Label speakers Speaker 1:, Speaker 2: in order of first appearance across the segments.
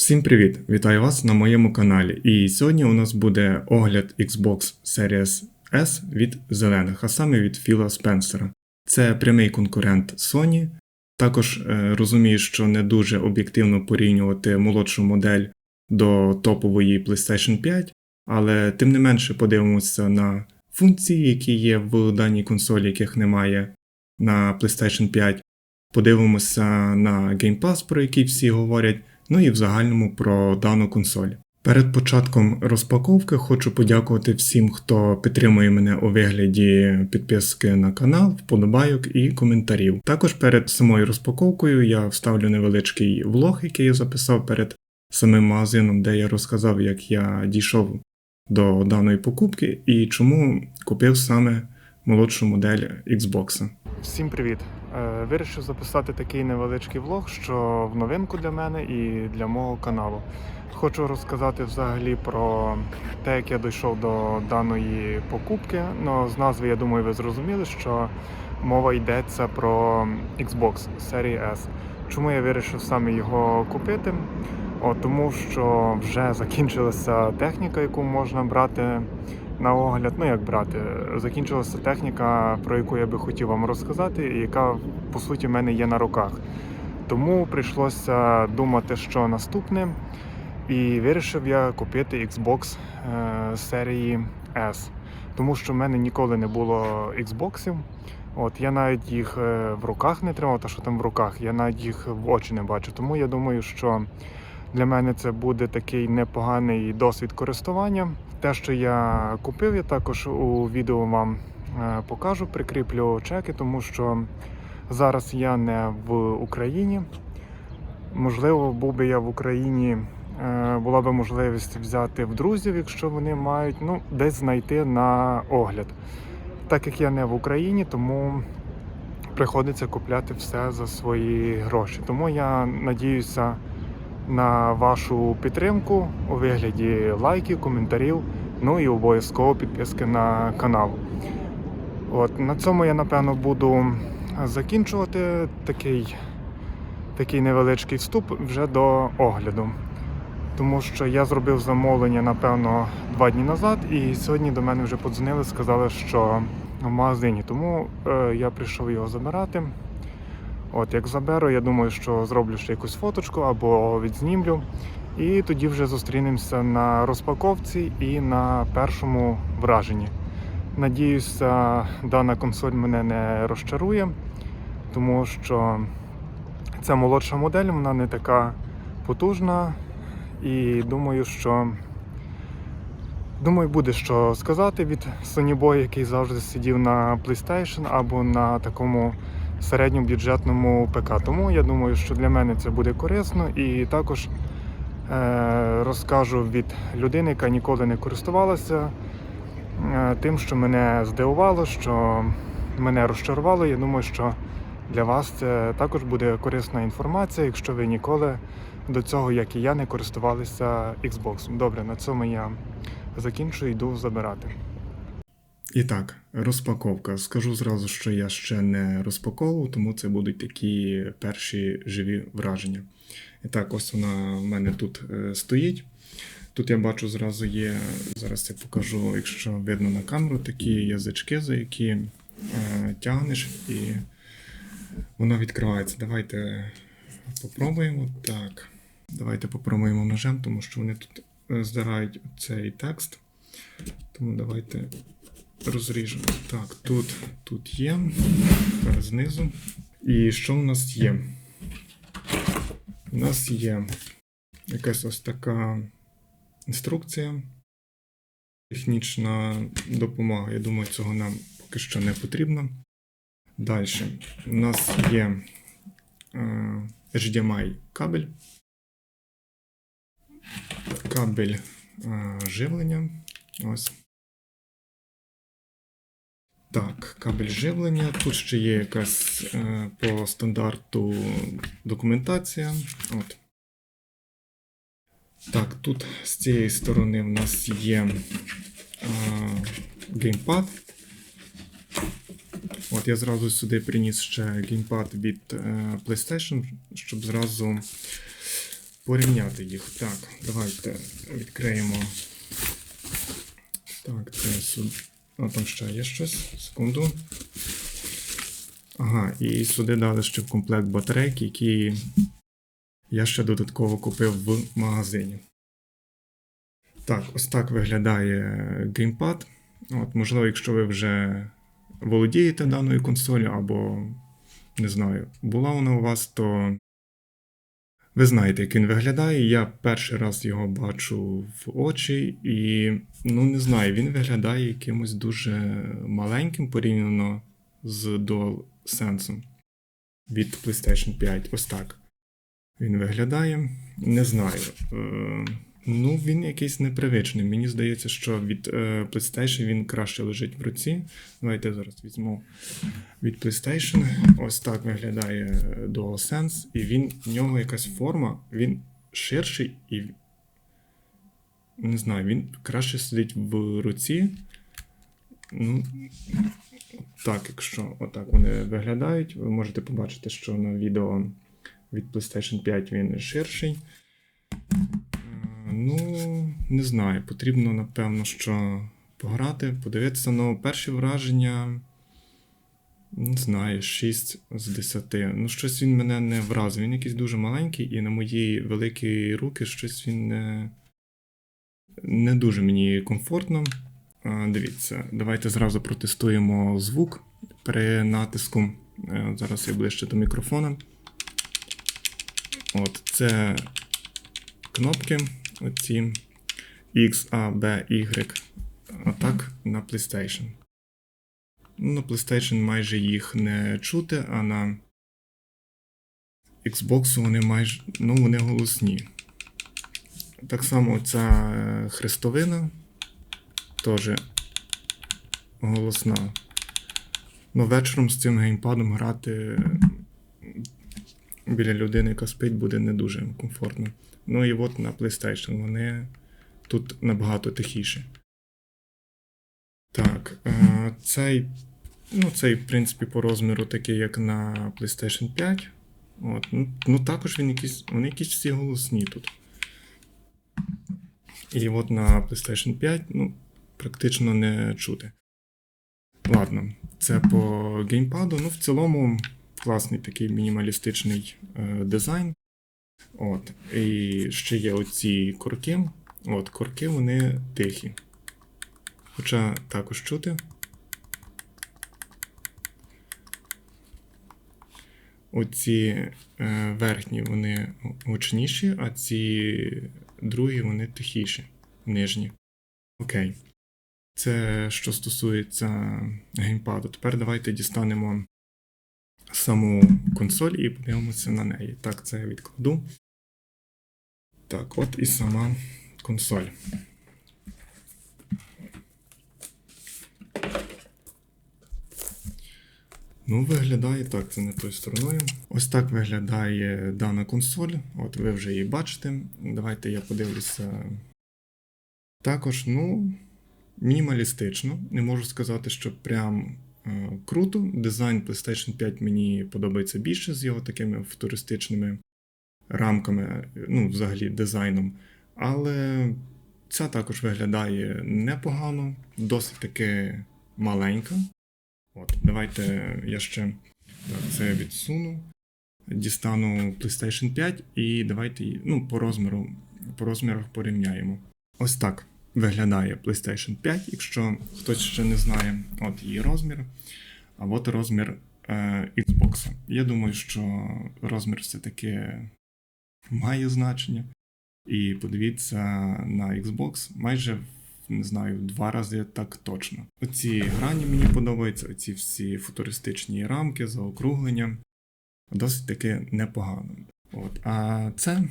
Speaker 1: Всім привіт! Вітаю вас на моєму каналі. І сьогодні у нас буде огляд Xbox Series S від зелених, а саме від Філа Спенсера. Це прямий конкурент Sony. Також е, розумію, що не дуже об'єктивно порівнювати молодшу модель до топової PlayStation 5, але тим не менше подивимося на функції, які є в даній консолі, яких немає на PlayStation 5. Подивимося на Game Pass, про який всі говорять, ну і в загальному про дану консоль. Перед початком розпаковки хочу подякувати всім, хто підтримує мене у вигляді підписки на канал, вподобайок і коментарів. Також перед самою розпаковкою я вставлю невеличкий влог, який я записав перед самим магазином, де я розказав, як я дійшов до даної покупки і чому купив саме молодшу модель Xbox. Всім привіт! Е, Вирішив записати такий невеличкий влог, що в новинку для мене і для мого каналу. Хочу розказати взагалі про те, як я дійшов до даної покупки. Ну, з назви, я думаю, ви зрозуміли, що мова йдеться про Xbox серії S. Чому я вирішив саме його купити? О, тому що вже закінчилася техніка, яку можна брати на огляд. Ну як брати, закінчилася техніка, про яку я би хотів вам розказати, і яка по суті в мене є на руках. Тому прийшлося думати, що наступне. І вирішив я купити Xbox е, серії S. Тому що в мене ніколи не було Xboxів. От я навіть їх е, в руках не тримав, та що там в руках, я навіть їх в очі не бачу. Тому я думаю, що для мене це буде такий непоганий досвід користування. Те, що я купив, я також у відео вам е, покажу, прикріплю чеки, тому що зараз я не в Україні. Можливо, був би я в Україні, е, була б можливість взяти в друзів, якщо вони мають, ну, десь знайти на огляд. Так як я не в Україні, тому приходиться купляти все за свої гроші. Тому я надіюся на вашу підтримку у вигляді лайків, коментарів, ну і обов'язково підписки на канал. От на цьому я напевно буду закінчувати такий, такий невеличкий вступ вже до огляду. Тому що я зробив замовлення, напевно, два дні назад, і сьогодні до мене вже подзвонили, сказали, що в магазині. Тому е, я прийшов його забирати. От як заберу, я думаю, що зроблю ще якусь фоточку або відзнімлю. І тоді вже зустрінемося на розпаковці і на першому враженні. Надіюся, дана консоль мене не розчарує, тому що це молодша модель, вона не така потужна. І думаю, що думаю, буде що сказати від Sony Boy, який завжди сидів на PlayStation або на такому середньобюджетному ПК. Тому я думаю, що для мене це буде корисно і також е, розкажу від людини, яка ніколи не користувалася е, тим, що мене здивувало, що мене розчарувало. Я думаю, що для вас це також буде корисна інформація, якщо ви ніколи до цього, як і я, не користувалися Xbox. Добре, на цьому я закінчую, йду забирати. І так, розпаковка. Скажу зразу, що я ще не розпаковував, тому це будуть такі перші живі враження. І так, ось вона в мене тут е, стоїть. Тут я бачу, зразу є, зараз я покажу, якщо видно на камеру, такі язички, за які е, тягнеш і воно відкривається. Давайте попробуємо. Так, давайте попробуємо ножем, тому що вони тут е, здирають цей текст. Тому давайте розріжемо. Так, тут, тут є, тепер знизу. І що в нас є? У нас є якась ось така інструкція, технічна допомога. Я думаю, цього нам поки що не потрібно. Далі у нас є е, HDMI кабель, кабель е, живлення. Ось. Так, кабель живлення. Тут ще є якась е, по стандарту документація. От. Так, тут з цієї сторони в нас є е, геймпад. От я зразу сюди приніс ще геймпад від е, PlayStation, щоб зразу порівняти їх. Так, давайте відкриємо. Так, це суд. А там ще є щось. Секунду. Ага, і сюди дали ще комплект батарейки, які я ще додатково купив в магазині. Так, ось так виглядає геймпад. От, можливо, якщо ви вже володієте даною консолью, або не знаю, була вона у вас, то ви знаєте, як він виглядає. Я перший раз його бачу в очі, і ну не знаю, він виглядає якимось дуже маленьким порівняно з DualSense від PlayStation 5. Ось так. Він виглядає. Не знаю. Ну, він якийсь непривичний. Мені здається, що від е, PlayStation він краще лежить в руці. Давайте зараз візьму від PlayStation. Ось так виглядає е, DualSense, і він в нього якась форма, він ширший і. Не знаю, він краще сидить в руці. Ну, так, якщо отак вони виглядають, ви можете побачити, що на відео від PlayStation 5 він ширший. Ну, не знаю, потрібно, напевно, що пограти, подивитися. Ну, перші враження. Не знаю, 6 з 10. Ну, щось він мене не вразив. Він якийсь дуже маленький, і на мої великі руки щось він не, не дуже мені комфортно. Дивіться, давайте зразу протестуємо звук при натиску. Е, Зараз я ближче до мікрофона. От, це кнопки. Оці X, A, B, Y. Отак на PlayStation. На PlayStation майже їх не чути, а на Xbox вони майже. Ну, вони голосні. Так само ця е, хрестовина теж голосна. Ну, вечором з цим геймпадом грати біля людини, яка спить, буде не дуже комфортно. Ну і от на PlayStation вони тут набагато тихіші. Так, е, цей, ну, цей, в принципі, по розміру такий, як на PlayStation 5. От, ну, ну також він якісь, вони якісь всі голосні тут. І от на PlayStation 5, ну, практично не чути. Ладно, це по геймпаду. Ну, в цілому, класний такий мінімалістичний е, дизайн. От. І ще є оці корки. От, корки вони тихі. Хоча також чути. Оці е, верхні вони гучніші, а ці другі вони тихіші, нижні. Окей. Це що стосується геймпаду. Тепер давайте дістанемо саму консоль і подивимося на неї. Так, це я відкладу. Так, от і сама консоль. Ну, виглядає так, це не тою стороною. Ось так виглядає дана консоль. От ви вже її бачите. Давайте я подивлюся. Також, ну, мінімалістично. Не можу сказати, що прям круто. Дизайн PlayStation 5 мені подобається більше з його такими футуристичними рамками, ну, взагалі дизайном. Але ця також виглядає непогано, досить таки маленька. От, Давайте я ще це відсуну. Дістану PlayStation 5 і давайте ну, по розміру, по розмірах порівняємо. Ось так виглядає PlayStation 5, якщо хтось ще не знає, от її розмір. А от розмір е, Xbox. Я думаю, що розмір все-таки має значення. І подивіться на Xbox майже не знаю, два рази так точно. Оці грані мені подобаються, оці всі футуристичні рамки, заокруглення. Досить таки непогано. От. А це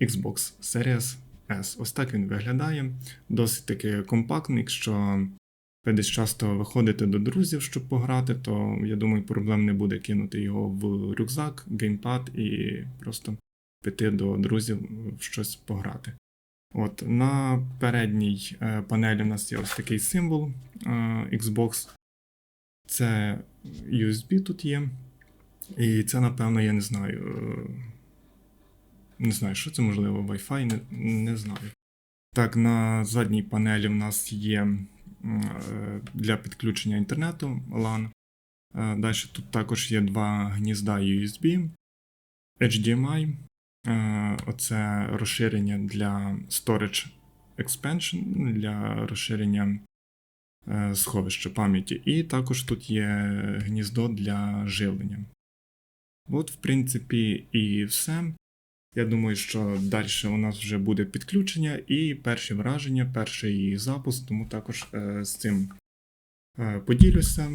Speaker 1: Xbox Series S. Ось так він виглядає. Досить таки компактний, якщо ви десь часто виходите до друзів, щоб пограти, то я думаю, проблем не буде кинути його в рюкзак, геймпад і просто піти до друзів в щось пограти. От, На передній е, панелі у нас є ось такий символ е, Xbox. Це USB тут є. І це, напевно, я не знаю. Е, Не знаю, що це можливо, Wi-Fi, не, не знаю. Так, на задній панелі в нас є е, для підключення інтернету LAN. Далі тут також є два гнізда USB, HDMI. Е, Оце розширення для Storage Expansion, для розширення е, сховища пам'яті. І також тут є гніздо для живлення. От, в принципі, і все. Я думаю, що далі у нас вже буде підключення і перші враження, перший її запуск, тому також е, з цим е, поділюся.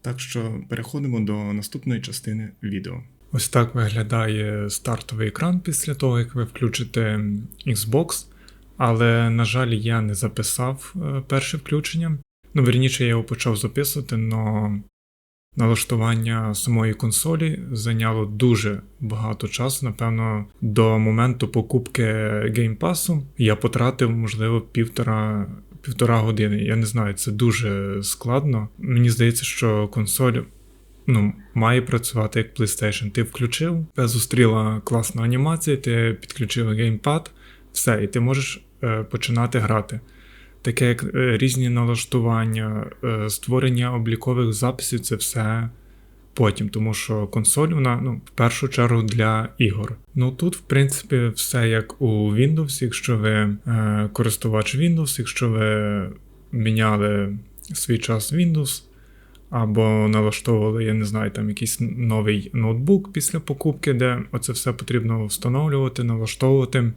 Speaker 1: Так що переходимо до наступної частини відео. Ось так виглядає стартовий екран після того, як ви включите Xbox. Але, на жаль, я не записав е, перше включення. Ну, верніше, я його почав записувати, але налаштування самої консолі зайняло дуже багато часу. Напевно, до моменту покупки Pass я потратив, можливо, півтора. Півтора години. Я не знаю, це дуже складно. Мені здається, що консоль ну, має працювати як PlayStation. Ти включив, тебе зустріла класна анімація, ти підключив геймпад, все, і ти можеш е, починати грати. Таке як е, різні налаштування, е, створення облікових записів це все потім, тому що консоль вона ну, в першу чергу для ігор. Ну тут, в принципі, все як у Windows, якщо ви е, користувач Windows, якщо ви міняли свій час Windows. Або налаштовували, я не знаю, там якийсь новий ноутбук після покупки, де оце все потрібно встановлювати, налаштовувати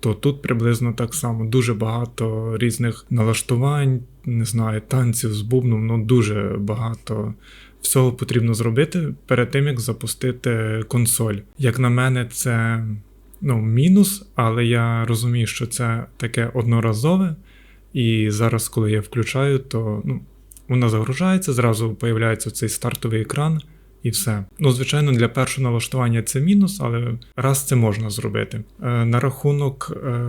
Speaker 1: то тут приблизно так само дуже багато різних налаштувань, не знаю, танців з бубном, ну дуже багато всього потрібно зробити перед тим, як запустити консоль. Як на мене, це ну, мінус, але я розумію, що це таке одноразове. І зараз, коли я включаю, то ну, вона загружається, зразу появляється цей стартовий екран і все. Ну, звичайно, для першого налаштування це мінус, але раз це можна зробити. Е, на рахунок е,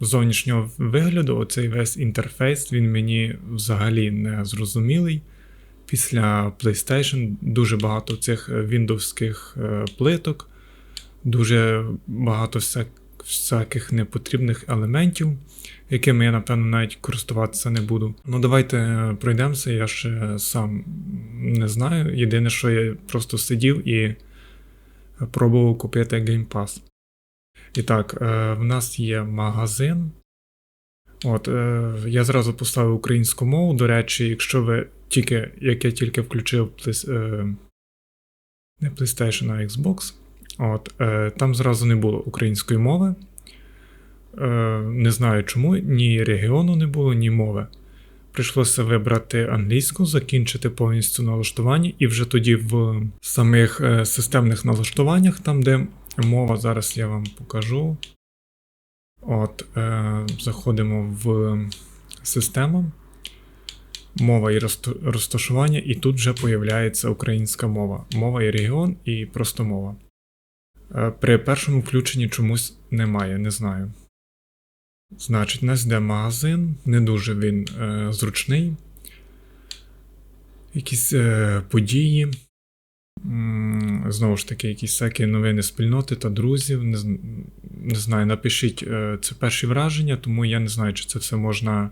Speaker 1: зовнішнього вигляду, оцей весь інтерфейс він мені взагалі не зрозумілий. Після PlayStation дуже багато цих віндовських е, плиток, дуже багато всяких непотрібних елементів якими я, напевно, навіть користуватися не буду. Ну, давайте е, пройдемося, я ще сам не знаю. Єдине, що я просто сидів і пробував купити Game Pass. І так, е, в нас є магазин. От, е, Я зразу поставив українську мову. До речі, якщо ви тільки, як я тільки включив не PlayStation, а Xbox, от, там зразу не було української мови. Е, не знаю чому, ні регіону не було, ні мови. Прийшлося вибрати англійську, закінчити повністю налаштування, і вже тоді в самих е, системних налаштуваннях, там, де мова, зараз я вам покажу. От, е, Заходимо в систему, мова і розташування, і тут вже появляється українська мова. Мова і регіон, і просто мова. Е, при першому включенні чомусь немає, не знаю. Значить, нас йде магазин, не дуже він е, зручний. Якісь е, події. Знову ж таки, якісь всякі новини спільноти та друзів. Не, не знаю, напишіть е, це перші враження, тому я не знаю, чи це все можна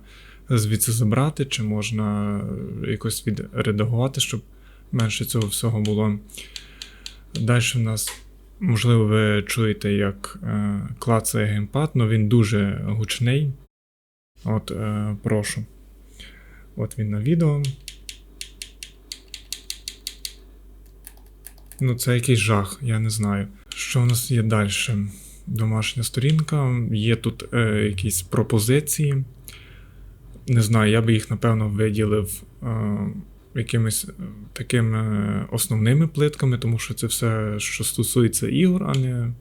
Speaker 1: звідси забрати, чи можна якось відредагувати, щоб менше цього всього було. Далі в нас Можливо, ви чуєте, як е, клацає геймпад, але він дуже гучний. От, е, прошу. От він на відео. Ну, це якийсь жах, я не знаю. Що в нас є далі? Домашня сторінка, є тут е, якісь пропозиції. Не знаю, я би їх, напевно, виділив. Е, якимись е, такими основними плитками, тому що це все, що стосується ігор, а не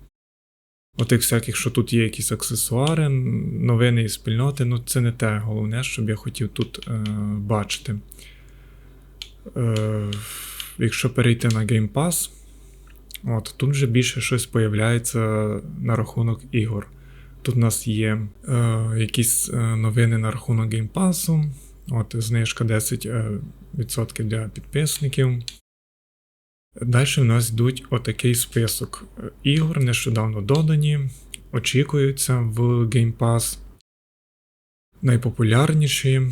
Speaker 1: отих всяких, що тут є якісь аксесуари, новини і спільноти. Ну це не те головне, щоб я хотів тут е, бачити. Е, Якщо перейти на Game Pass, от, тут вже більше щось появляється на рахунок ігор. Тут у нас є е, якісь е, новини на рахунок Pass. От, знижка 10% для підписників. Далі в нас йдуть отакий список ігор, нещодавно додані, очікуються в Game Pass. Найпопулярніші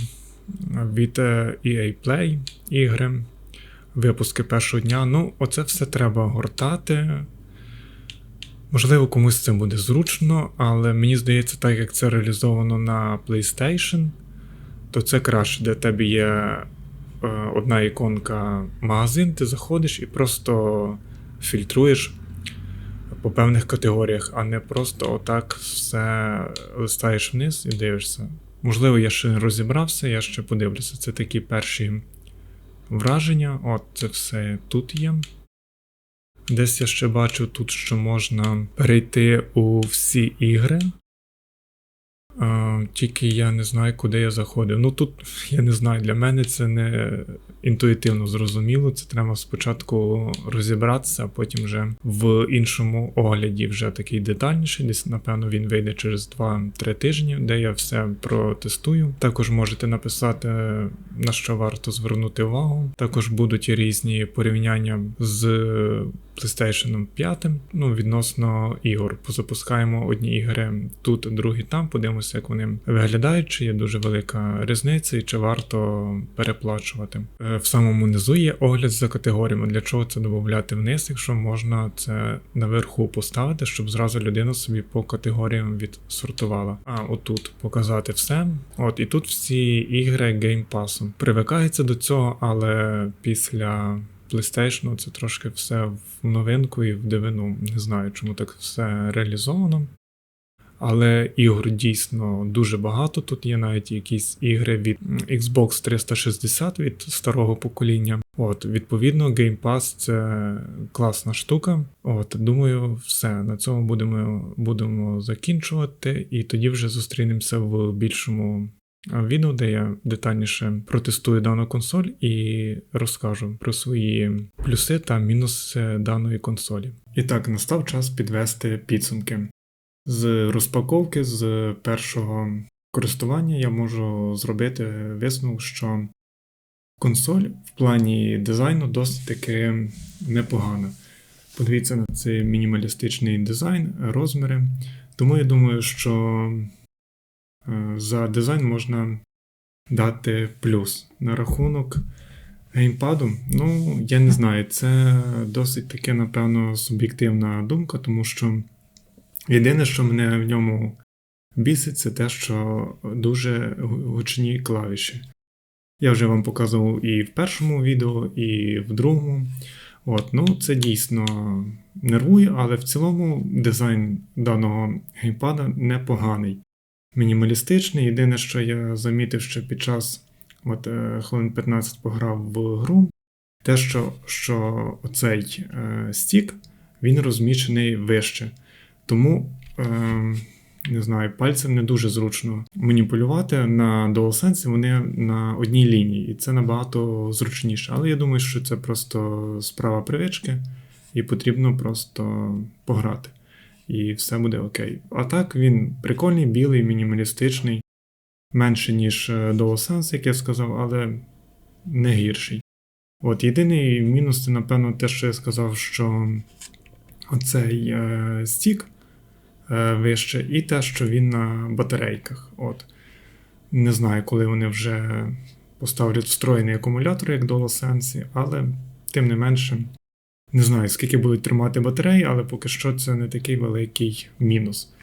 Speaker 1: від е, EA Play ігри, випуски першого дня. Ну, оце все треба гортати. Можливо, комусь це буде зручно, але мені здається, так як це реалізовано на PlayStation, то це краще, де тебе є одна іконка магазин, ти заходиш і просто фільтруєш по певних категоріях, а не просто отак все листаєш вниз і дивишся. Можливо, я ще не розібрався, я ще подивлюся. Це такі перші враження. От, це все тут є. Десь я ще бачу тут, що можна перейти у всі ігри. А, тільки я не знаю, куди я заходив. Ну тут я не знаю, для мене це не інтуїтивно зрозуміло. Це треба спочатку розібратися, а потім вже в іншому огляді вже такий детальніший. Десь, напевно, він вийде через 2-3 тижні, де я все протестую. Також можете написати, на що варто звернути увагу. Також будуть різні порівняння з PlayStation 5, ну, відносно ігор. Позапускаємо одні ігри тут, другі там, подивимося, як вони виглядають, чи є дуже велика різниця і чи варто переплачувати. Е, В самому низу є огляд за категоріями. Для чого це додати вниз, якщо можна це наверху поставити, щоб зразу людина собі по категоріям відсортувала. А отут показати все. От і тут всі ігри Pass. Привикається до цього, але після PlayStation це трошки все в новинку і в дивину. Не знаю, чому так все реалізовано. Але ігор дійсно дуже багато. Тут є навіть якісь ігри від Xbox 360 від старого покоління. От, відповідно, Game Pass це класна штука. От, думаю, все. На цьому будемо, будемо закінчувати, і тоді вже зустрінемося в більшому відео, де я детальніше протестую дану консоль і розкажу про свої плюси та мінуси даної консолі. І так, настав час підвести підсумки. З розпаковки з першого користування я можу зробити висновок, що консоль в плані дизайну досить таки непогана. Подивіться на цей мінімалістичний дизайн, розміри. Тому я думаю, що е, за дизайн можна дати плюс. На рахунок геймпаду, ну, я не знаю, це досить таки, напевно, суб'єктивна думка, тому що. Єдине, що мене в ньому бісить, це те, що дуже гучні клавіші. Я вже вам показував і в першому відео, і в другому. От, ну Це дійсно нервує, але в цілому дизайн даного геймпада непоганий. Мінімалістичний. Єдине, що я замітив, що під час от, е, хвилин 15 пограв в гру, те, що що оцей е, стік він розміщений вище. Тому, е, не знаю, пальцем не дуже зручно маніпулювати на DualSense, вони на одній лінії, і це набагато зручніше. Але я думаю, що це просто справа привички, і потрібно просто пограти. І все буде окей. А так він прикольний, білий, мінімалістичний, менше, ніж DualSense, як я сказав, але не гірший. От єдиний мінус це, напевно, те, що я сказав, що оцей е, стік Е, вище, і те, що він на батарейках. От. Не знаю, коли вони вже поставлять встроєний акумулятор, як DualSense, але тим не менше, не знаю, скільки будуть тримати батареї, але поки що це не такий великий мінус.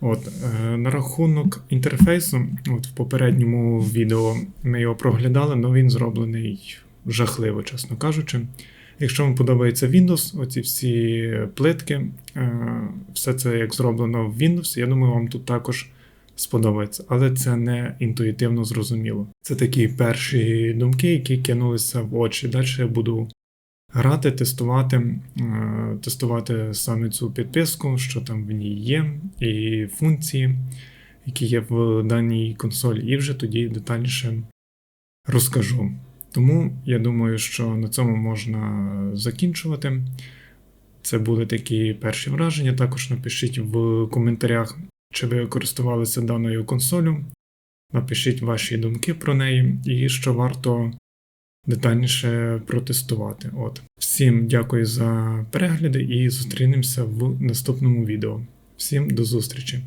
Speaker 1: От, е, На рахунок інтерфейсу, от в попередньому відео ми його проглядали, але він зроблений жахливо, чесно кажучи. Якщо вам подобається Windows, оці всі плитки, е, все це як зроблено в Windows, я думаю, вам тут також сподобається. Але це не інтуїтивно зрозуміло. Це такі перші думки, які кинулися в очі. Далі я буду грати, тестувати, е, тестувати саме цю підписку, що там в ній є, і функції, які є в даній консолі, і вже тоді детальніше розкажу. Тому я думаю, що на цьому можна закінчувати. Це були такі перші враження. Також напишіть в коментарях, чи ви користувалися даною консолю. Напишіть ваші думки про неї і що варто детальніше протестувати. От. Всім дякую за перегляди і зустрінемося в наступному відео. Всім до зустрічі!